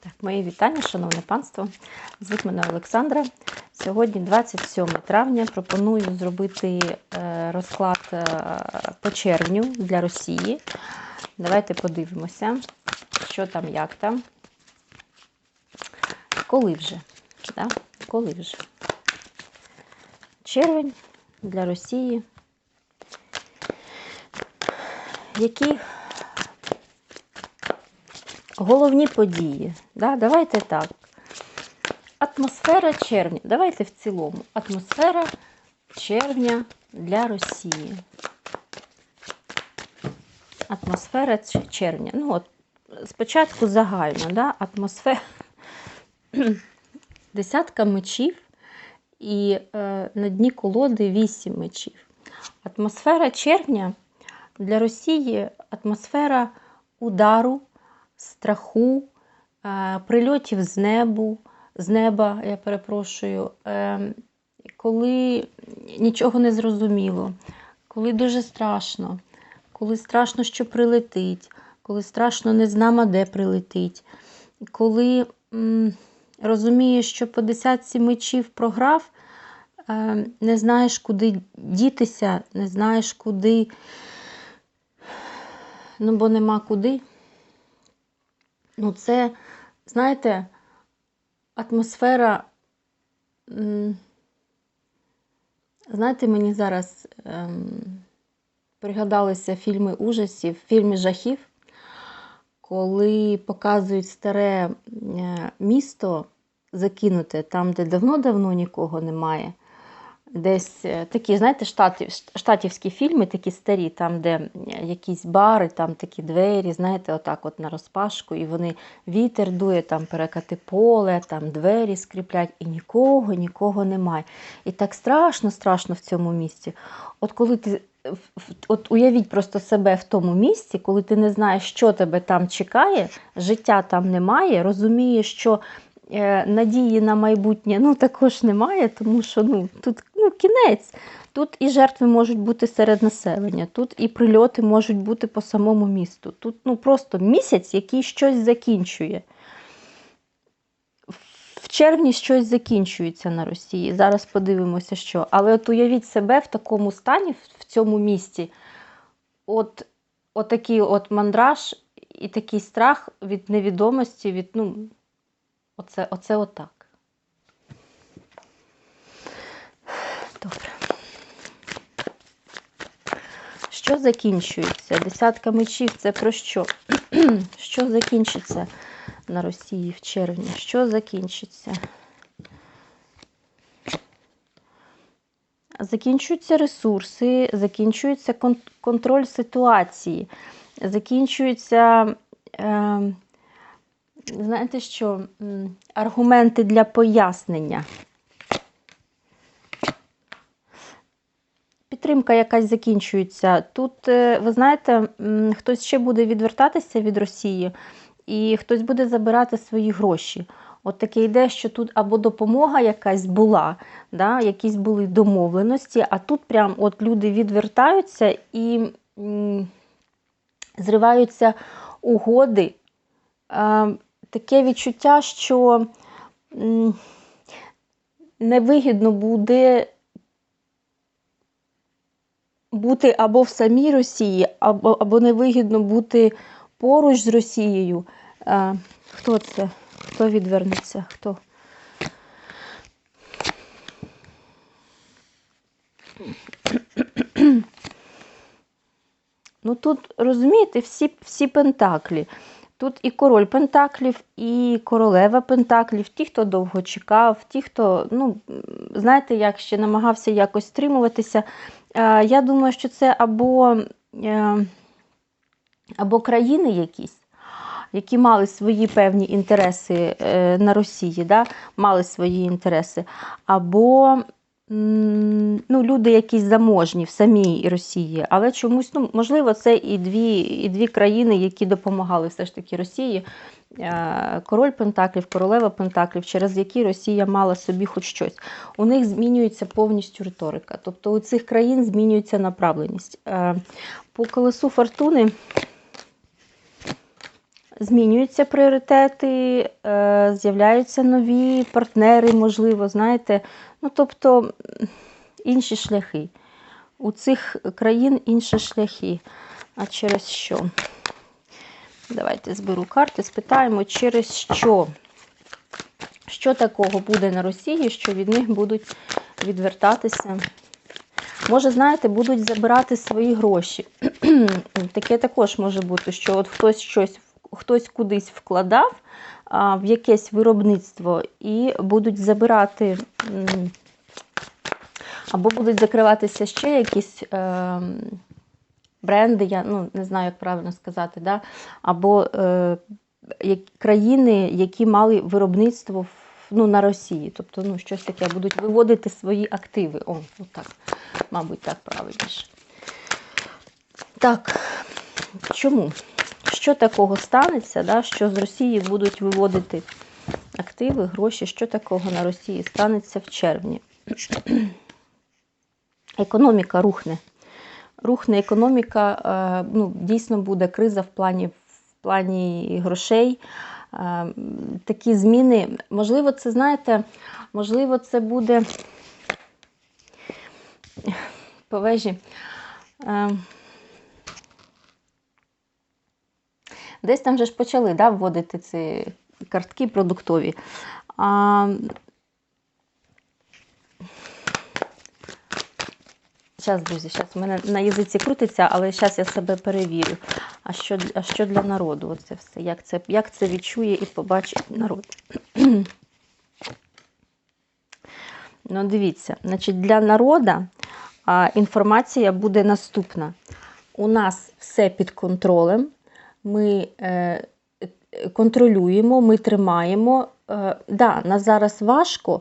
Так, мої вітання, шановне панство. Звуть мене Олександра. Сьогодні 27 травня. Пропоную зробити е, розклад е, по червню для Росії. Давайте подивимося, що там, як там. Коли вже? Да? Коли вже? Червень для Росії. Які головні події. Да? Давайте так. Атмосфера червня. Давайте в цілому. Атмосфера червня для Росії. Атмосфера червня. Ну, от, спочатку загально, да? атмосфера. Десятка мечів і е, на дні колоди вісім мечів. Атмосфера червня для Росії атмосфера удару, страху, е, прильотів з небу, з неба, я перепрошую, е, коли нічого не зрозуміло, коли дуже страшно, коли страшно, що прилетить, коли страшно не знамо, де прилетить, коли розумієш, що по десятці мечів програв, е, не знаєш, куди дітися, не знаєш, куди, ну бо нема куди. Ну, це, знаєте, атмосфера. Знаєте, мені зараз ем, пригадалися фільми ужасів, фільми жахів, коли показують старе е, місто закинуте, там, де давно-давно нікого немає. Десь е, такі, знаєте, штатів, штатівські фільми, такі старі, там, де е, якісь бари, там такі двері, знаєте, отак от на розпашку, і вони вітер дує, там перекати поле, там двері скріплять, і нікого, нікого немає. І так страшно, страшно в цьому місці. От коли ти от уявіть просто себе в тому місці, коли ти не знаєш, що тебе там чекає, життя там немає, розумієш, що надії на майбутнє ну, також немає, тому що ну, тут ну, кінець. Тут і жертви можуть бути серед населення, тут і прильоти можуть бути по самому місту. Тут ну, просто місяць, який щось закінчує. В червні щось закінчується на Росії. Зараз подивимося, що. Але от уявіть себе в такому стані, в- цьому місті. От, от такий от мандраж і такий страх від невідомості, від, ну, оце, оце отак. Добре. Що закінчується? Десятка мечів це про що? що закінчиться на Росії в червні? Що закінчиться? Закінчуються ресурси, закінчується контроль ситуації, закінчуються, е, знаєте що, аргументи для пояснення. Підтримка якась закінчується. Тут, е, ви знаєте, хтось ще буде відвертатися від Росії, і хтось буде забирати свої гроші. От таке йде, що тут або допомога якась була, да, якісь були домовленості, а тут прям от люди відвертаються і зриваються угоди. Таке відчуття, що невигідно буде бути або в самій Росії, або, або невигідно бути поруч з Росією. Е, хто це? Хто відвернеться? Хто? Ну тут, розумієте, всі, всі пентаклі. Тут і король пентаклів, і королева пентаклів, ті, хто довго чекав, ті, хто, ну, знаєте, як ще намагався якось стримуватися. Е, Я думаю, що це або, е, або країни якісь, які мали свої певні інтереси е, на Росії, да? мали свої інтереси, або ну, люди якісь заможні в самій Росії, але чомусь, ну, можливо, це і дві, і дві країни, які допомагали все ж таки Росії. Е, Король Пентаклів, королева Пентаклів, через які Росія мала собі хоч щось. У них змінюється повністю риторика. Тобто у цих країн змінюється направленість. Е, По колесу фортуни змінюються пріоритети, е, з'являються нові партнери, можливо, знаєте. Ну, тобто інші шляхи. У цих країн інші шляхи. А через що? Давайте зберу карти, спитаємо, через що. Що такого буде на Росії, що від них будуть відвертатися? Може, знаєте, будуть забирати свої гроші. Таке також може бути, що от хтось щось, хтось кудись вкладав в якесь виробництво і будуть забирати, або будуть закриватися ще якісь е, бренди, я ну, не знаю, як правильно сказати, да? або е, країни, які мали виробництво ну, на Росії. Тобто, ну, щось таке, будуть виводити свої активи. О, отак. Мабуть, так правильніше. Так, чому? Що такого станеться, да, що з Росії будуть виводити активи, гроші? Що такого на Росії станеться в червні? Економіка рухне. Рухне економіка, е, ну, дійсно буде криза в плані, в плані грошей. Е, Такі зміни, можливо, це, знаєте, можливо, це буде по вежі. Е, Десь там вже ж почали да, вводити ці картки продуктові. А, Зараз, друзі, зараз у мене на язиці крутиться, але зараз я себе перевірю. А що, а що для народу? Оце все. Як це, як це відчує і побачить народ? ну, дивіться, значить, для народу інформація буде наступна. У нас все під контролем. Ми е, контролюємо, ми тримаємо. Е, да, нас зараз важко,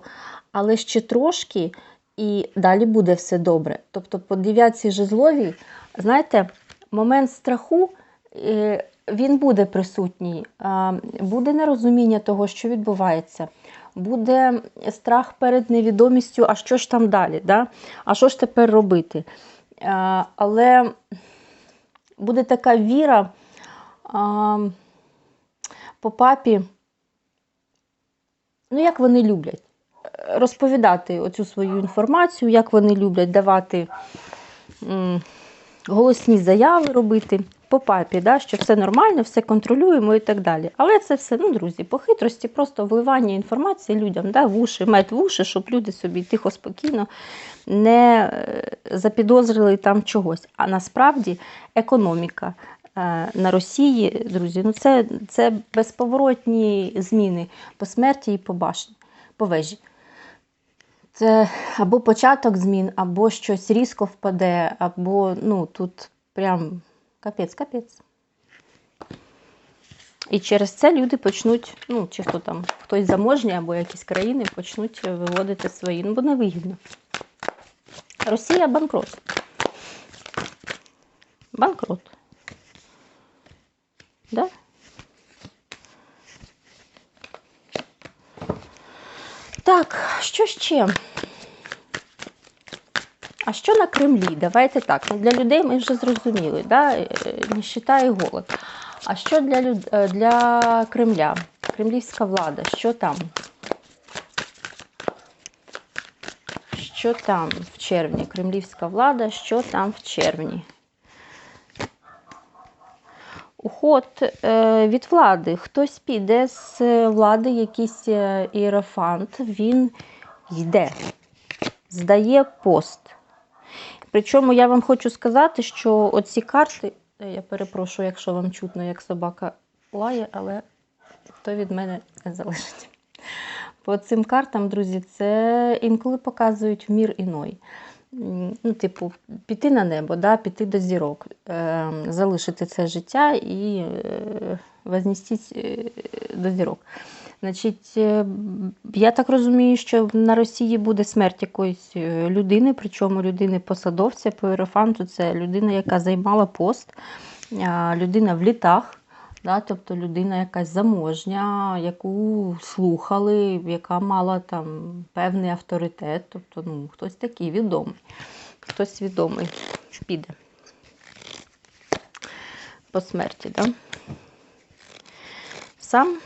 але ще трошки, і далі буде все добре. Тобто, по дев'ятці жезловій, знаєте, момент страху е, він буде присутній, буде нерозуміння того, що відбувається. Буде страх перед невідомістю, а що ж там далі, да? а що ж тепер робити. Але буде така віра по папі, ну, як вони люблять, розповідати оцю свою інформацію, як вони люблять давати голосні заяви робити по папі, да, що все нормально, все контролюємо і так далі. Але це все, ну, друзі, по хитрості, просто вливання інформації людям да, в уші, мед в уші, щоб люди собі тихо, спокійно не е, запідозрили там чогось. А насправді економіка е, на Росії, друзі, ну це, це безповоротні зміни по смерті і по башні, по вежі. Це або початок змін, або щось різко впаде, або ну тут прям капець, капець. І через це люди почнуть, ну, чи хто там, хтось заможний, або якісь країни почнуть виводити свої. Ну, бо невигідно. Росія банкрот. Банкрот. Да? Так, що ще? А що на Кремлі? Давайте так. Ну, для людей ми вже зрозуміли, да? е, ніщита і голод. А що для, люд... е, для Кремля? Кремлівська влада, що там? Що там в червні? Кремлівська влада, що там в червні? Уход е, від влади. Хтось піде з влади, якийсь е, іерофант, він йде, здає пост. Причому я вам хочу сказати, що оці карти, е, я перепрошую, якщо вам чутно, як собака лає, але то від мене не залежить. По цим картам, друзі, це інколи показують мір іной. Ну, типу, піти на небо, да, піти до зірок, е, залишити це життя і е, вознестись е, до зірок. Значить, е, я так розумію, що на Росії буде смерть якоїсь е, людини, причому людини-посадовця по Єрофанту. Це людина, яка займала пост, людина в літах. Да, тобто людина якась заможня, яку слухали, яка мала там певний авторитет, тобто ну, хтось такий відомий, хтось відомий піде по смерті. Да? сам.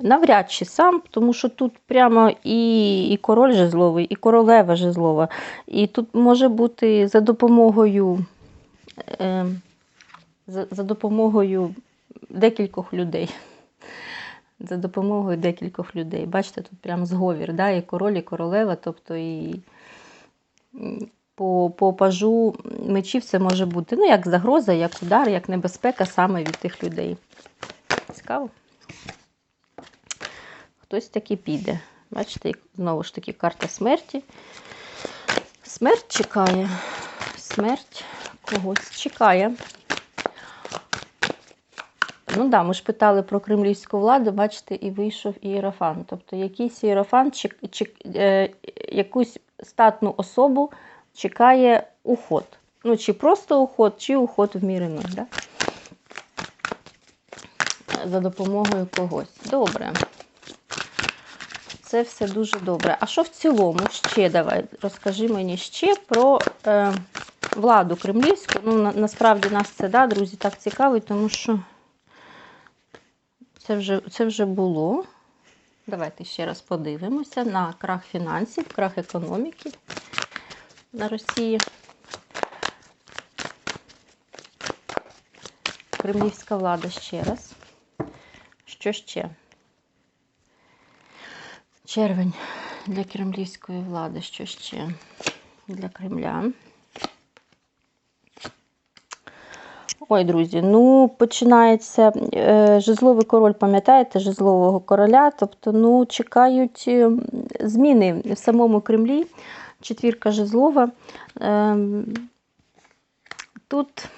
Навряд чи сам, тому що тут прямо і, і король жезловий, і королева жезлова. І тут може бути за допомогою, е, за, за допомогою декількох людей. За допомогою декількох людей. Бачите, тут прям зговір, да? і король, і королева, тобто і по, по пажу мечів це може бути ну, як загроза, як удар, як небезпека саме від тих людей. Цікаво? Хтось таки піде. Бачите, знову ж таки карта смерті. Смерть чекає. Смерть когось чекає. Ну да, ми ж питали про кремлівську владу, бачите, і вийшов ієрофант. Тобто якийсь ієрофант, чек, чек, е, якусь статну особу чекає уход. Ну, чи просто уход, чи уход в мір іной, да? За допомогою когось. Добре. Це все дуже добре. А що в цілому ще давай? Розкажи мені ще про е, владу кремлівську. Ну, на, насправді нас це, да, друзі, так цікавить, тому що це вже, це вже було. Давайте ще раз подивимося на крах фінансів, крах економіки на Росії. Кремлівська влада ще раз. Що ще? Червень для кремлівської влади. Що ще для Кремля? Ой, друзі, ну починається е, жезловий король, пам'ятаєте, жезлового короля. Тобто, ну, чекають е, зміни в самому Кремлі. Четвірка жезлова. Е, тут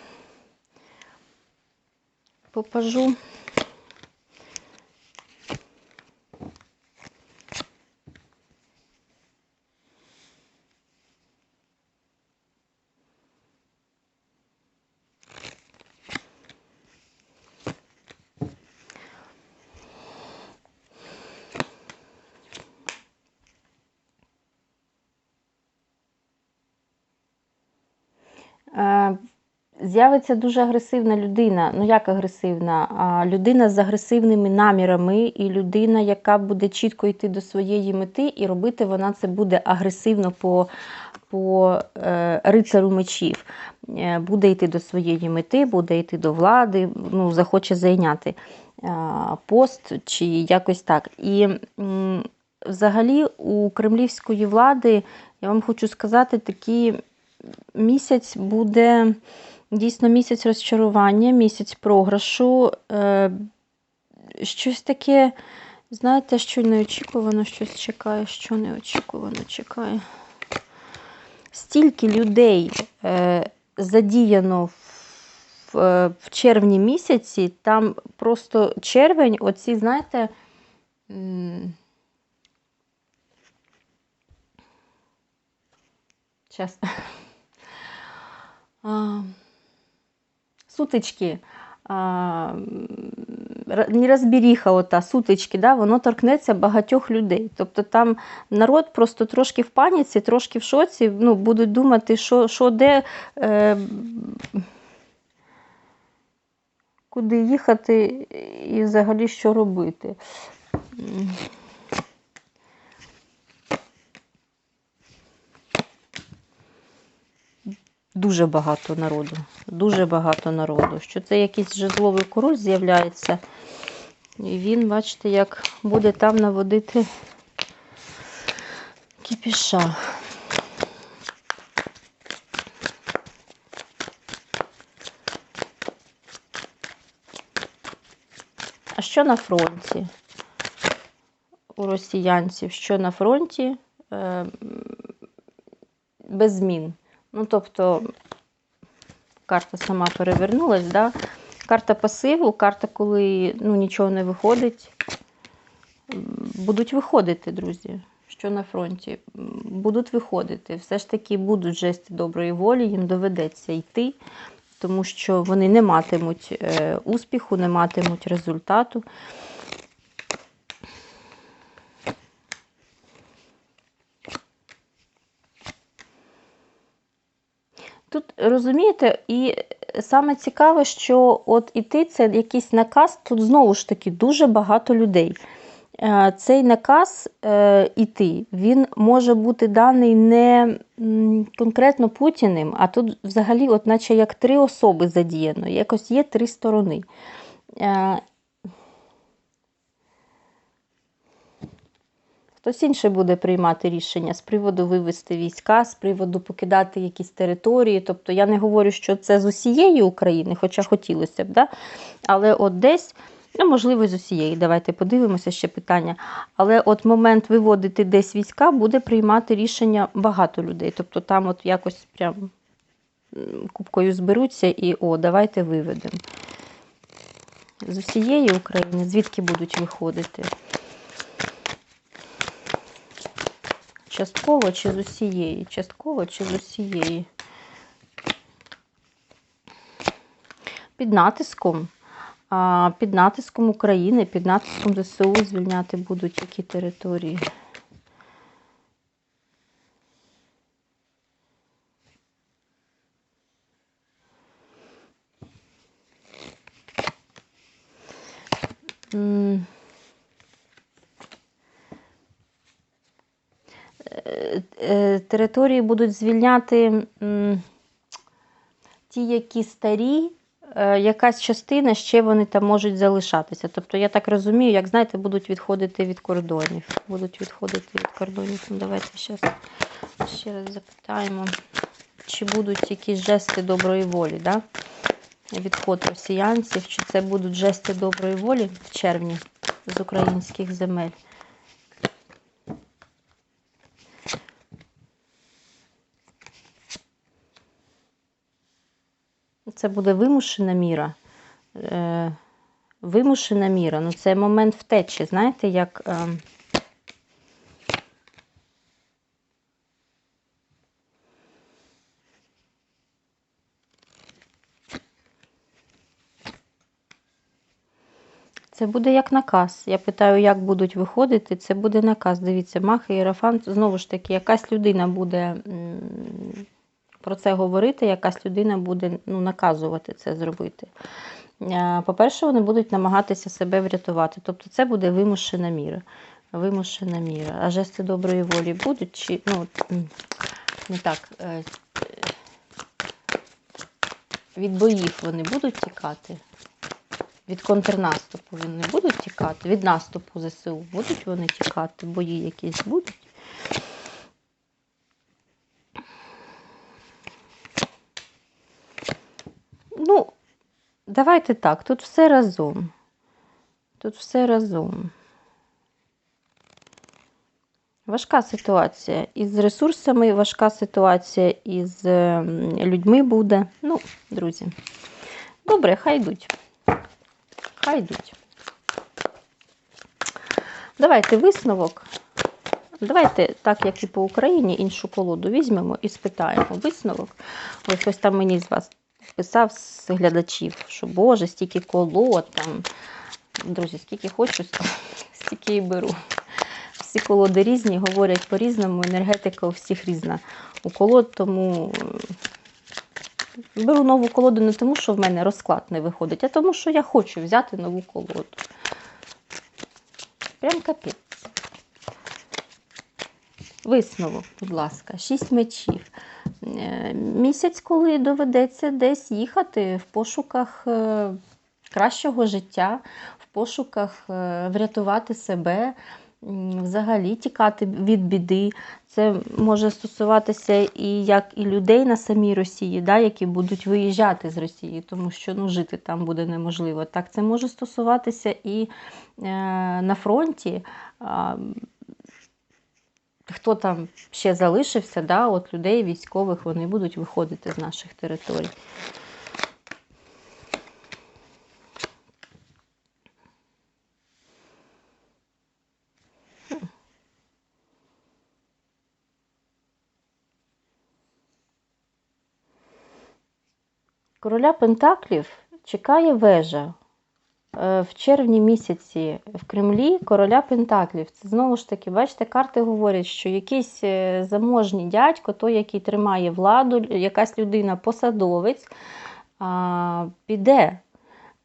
попажу. З'явиться дуже агресивна людина. Ну, як агресивна? А, Людина з агресивними намірами, і людина, яка буде чітко йти до своєї мети, і робити вона це буде агресивно по по е, рицару мечів. Е, буде йти до своєї мети, буде йти до влади, ну, захоче зайняти е, пост чи якось так. І м, взагалі у кремлівської влади, я вам хочу сказати, такі місяць буде дійсно місяць розчарування, місяць програшу. Е, щось таке, знаєте, що неочікувано щось чекає, що неочікувано чекає. Стільки людей е, задіяно в, е, в червні місяці, там просто червень, оці, знаєте. А, сутички. Неразберіха, ота, сутички, да, воно торкнеться багатьох людей. Тобто там народ просто трошки в паніці, трошки в шоці, ну, будуть думати, що, що де, е, куди їхати і взагалі що робити. Дуже багато народу. Дуже багато народу. Що це якийсь жезловий король з'являється. І він, бачите, як буде там наводити кіпіша. А що на фронті? У росіянців, що на фронті е, без змін. Ну, тобто, карта сама перевернулась, да? карта пасиву, карта, коли ну, нічого не виходить. Будуть виходити, друзі, що на фронті. Будуть виходити. Все ж таки будуть жести доброї волі, їм доведеться йти, тому що вони не матимуть е, успіху, не матимуть результату. Тут розумієте, і саме цікаве, що от іти це якийсь наказ, тут знову ж таки дуже багато людей. Е, Цей наказ е, іти, він може бути даний не конкретно Путіним, а тут взагалі, от наче як три особи задіяно, якось є три сторони. Хтось інший буде приймати рішення з приводу вивести війська, з приводу покидати якісь території. Тобто я не говорю, що це з усієї України, хоча хотілося б, да? але от десь, ну, можливо, з усієї, давайте подивимося ще питання. Але от момент виводити десь війська буде приймати рішення багато людей. Тобто там от якось прям м, купкою зберуться і о, давайте виведемо. З усієї України, звідки будуть виходити? Частково чи з усієї? Частково чи з усієї? Під натиском. Під натиском України, під натиском ЗСУ звільняти будуть які території. М. Е, е, Території будуть звільняти ті, які старі, е, якась частина ще вони там можуть залишатися. Тобто, я так розумію, як знаєте, будуть відходити від кордонів. Будуть відходити від кордонів. Ну, давайте зараз ще раз запитаємо, чи будуть якісь жести доброї волі, да? відход росіянців, чи це будуть жести доброї волі в червні з українських земель. Це буде вимушена міра. Е, вимушена міра. Ну, це момент втечі. Знаєте, як. Е, Це буде як наказ. Я питаю, як будуть виходити. Це буде наказ. Дивіться, Мах і Єрофант, знову ж таки, якась людина буде про це говорити, якась людина буде ну, наказувати це зробити. По-перше, вони будуть намагатися себе врятувати. Тобто це буде вимушена міра. Вимушена міра. А жести доброї волі будуть чи ну, не так. е, Від боїв вони будуть тікати. Від контрнаступу вони будуть тікати. Від наступу ЗСУ будуть вони тікати, бої якісь будуть. Ну, давайте так, тут все разом. Тут все разом. Важка ситуація із ресурсами, важка ситуація із ем, людьми буде. Ну, друзі. Добре, хай йдуть. Хай йдуть. Давайте висновок. Давайте, так як і по Україні, іншу колоду візьмемо і спитаємо висновок. Ось ось там мені з вас писав з глядачів, що Боже, стільки колод там. Друзі, скільки хочу, стільки і беру. Всі колоди різні, говорять по-різному, енергетика у всіх різна. У колод, тому беру нову колоду не тому, що в мене розклад не виходить, а тому, що я хочу взяти нову колоду. Прям капець. Висновок, будь ласка, шість мечів. Е, Місяць, коли доведеться десь їхати в пошуках е, кращого життя, в пошуках е, врятувати себе, взагалі тікати від біди. Це може стосуватися і як і людей на самій Росії, да, які будуть виїжджати з Росії, тому що ну, жити там буде неможливо. Так, це може стосуватися і е, на фронті. А, Хто там ще залишився, да, от людей військових, вони будуть виходити з наших територій. Короля Пентаклів чекає вежа. Е, В червні місяці в Кремлі короля Пентаклів. Це знову ж таки, бачите, карти говорять, що якийсь е, заможній дядько, той, який тримає владу, якась людина, посадовець, піде.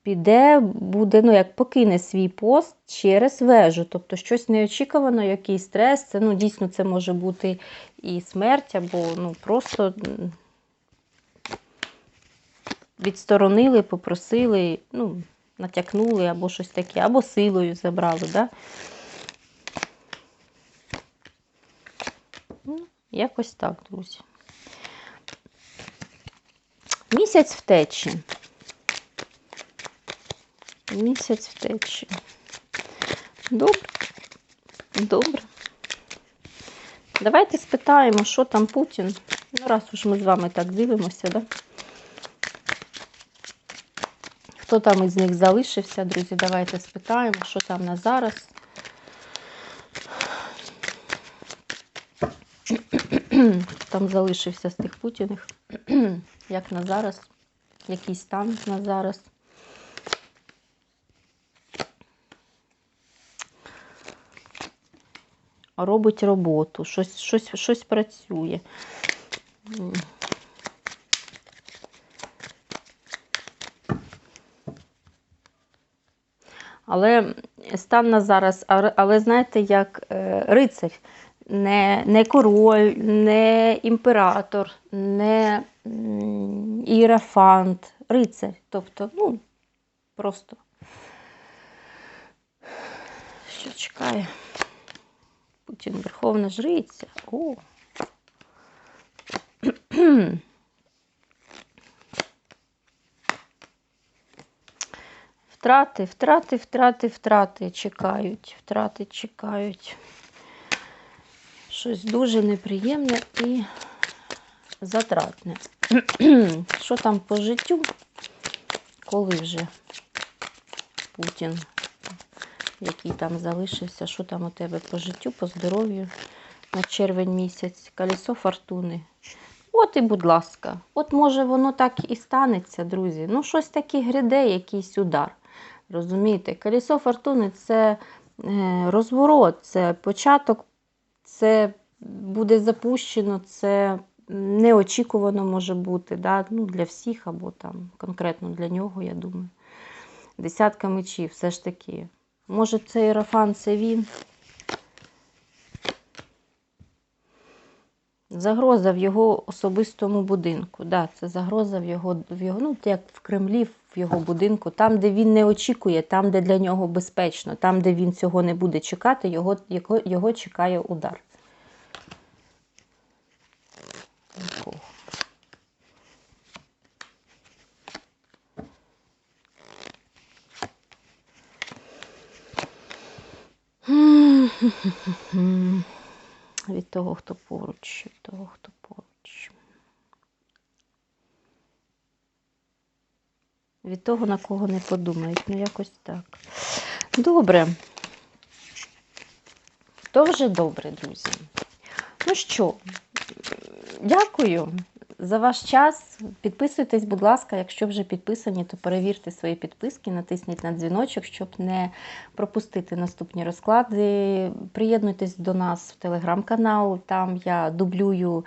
Піде, буде, ну, як покине свій пост через вежу. Тобто щось неочікувано, якийсь стрес. Це ну, дійсно це може бути і смерть, або ну, просто відсторонили, попросили, ну, натякнули, або щось таке, або силою забрали. Да? Ну, якось так, друзі. Місяць втечі. Місяць втечі. Добре. Добре. Давайте спитаємо, що там Путін. Ну, раз уж ми з вами так дивимося, да? Хто там із них залишився, друзі, давайте спитаємо, що там на зараз. Там залишився з тих Путіних? Як на зараз? Який стан на зараз? Робить роботу, щось, щось, щось працює. Але стан на зараз, але, знаєте, як е, рицарь, не, не король, не імператор, не м, іерафант, рицарь. Тобто, ну, просто що чекає? Путін Верховна Жриця. О. Втрати, втрати, втрати, втрати чекають, втрати чекають. Щось дуже неприємне і затратне. Що там по життю? Коли вже Путін, який там залишився, що там у тебе по життю, по здоров'ю на червень місяць, колесо фортуни. От і, будь ласка, от може воно так і станеться, друзі. Ну, щось таке гряде, якийсь удар. Розумієте, колесо фортуни це е, розворот, це початок, це буде запущено, це неочікувано може бути да? ну, для всіх або там конкретно для нього, я думаю. Десятка мечів, все ж таки. Може, цей Рафан це він. Загроза в його особистому будинку. Да, це загроза в його, в його, ну, як в Кремлі, його будинку, там, де він не очікує, там, де для нього безпечно, там, де він цього не буде чекати, його, його, його чекає удар. Від того, хто поруч, від того, хто поруч. Від того, на кого не подумають. Ну, якось так. Добре. То вже добре, друзі. Ну що, дякую за ваш час. Підписуйтесь, будь ласка, якщо вже підписані, то перевірте свої підписки, натисніть на дзвіночок, щоб не пропустити наступні розклади. Приєднуйтесь до нас в телеграм-канал, там я дублюю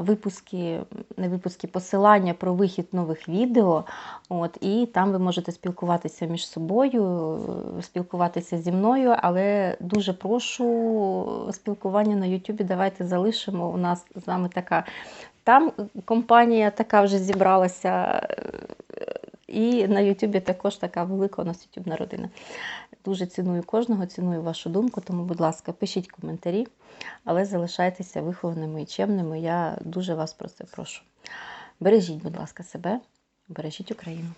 випуски, не випуски посилання про вихід нових відео. От, І там ви можете спілкуватися між собою, е, спілкуватися зі мною, але дуже прошу спілкування на Ютубі. Давайте залишимо. У нас з вами така. Там компанія така вже зібралася, е, і на Ютубі також така велика у нас ютубна родина. Дуже ціную кожного, ціную вашу думку, тому, будь ласка, пишіть коментарі, але залишайтеся вихованими і чемними. Я дуже вас про це прошу. Бережіть, будь ласка, себе, бережіть Україну.